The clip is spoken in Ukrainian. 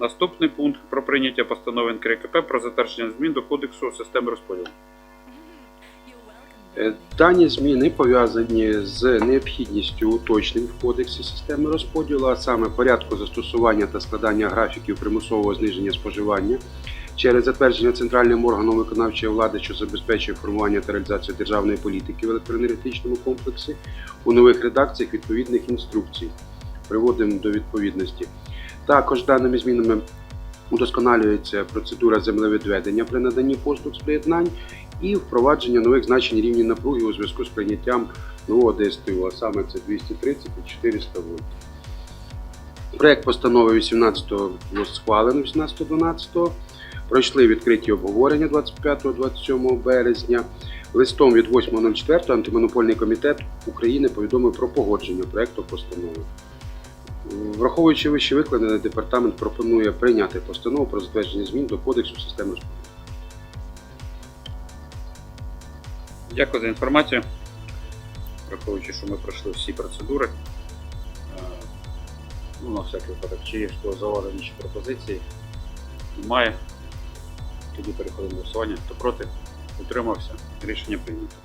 Наступний пункт про прийняття постанови НКРКП про затвердження змін до Кодексу системи розподілу. Е, Дані зміни пов'язані з необхідністю уточнень в кодексі системи розподілу, а саме порядку застосування та складання графіків примусового зниження споживання через затвердження центральним органом виконавчої влади, що забезпечує формування та реалізацію державної політики в електроенергетичному комплексі у нових редакціях відповідних інструкцій. Приводимо до відповідності. Також даними змінами удосконалюється процедура землевідведення при наданні послуг з приєднань і впровадження нових значень рівні напруги у зв'язку з прийняттям нового ДСТУ, а саме це 230 і 400 вольт. Проект постанови 18-го було схвалено 18-12. Пройшли відкриті обговорення 25-27 березня. Листом від 8.04 антимонопольний комітет України повідомив про погодження проекту постанови. Враховуючи вище викладене, департамент пропонує прийняти постанову про затвердження змін до Кодексу системи розподілу. Дякую за інформацію. Враховуючи, що ми пройшли всі процедури. Е, Ну, на всякий випадок, чи є хто зауваження чи пропозиції? Немає. Тоді переходимо до голосування. Хто проти? Утримався. Рішення прийнято.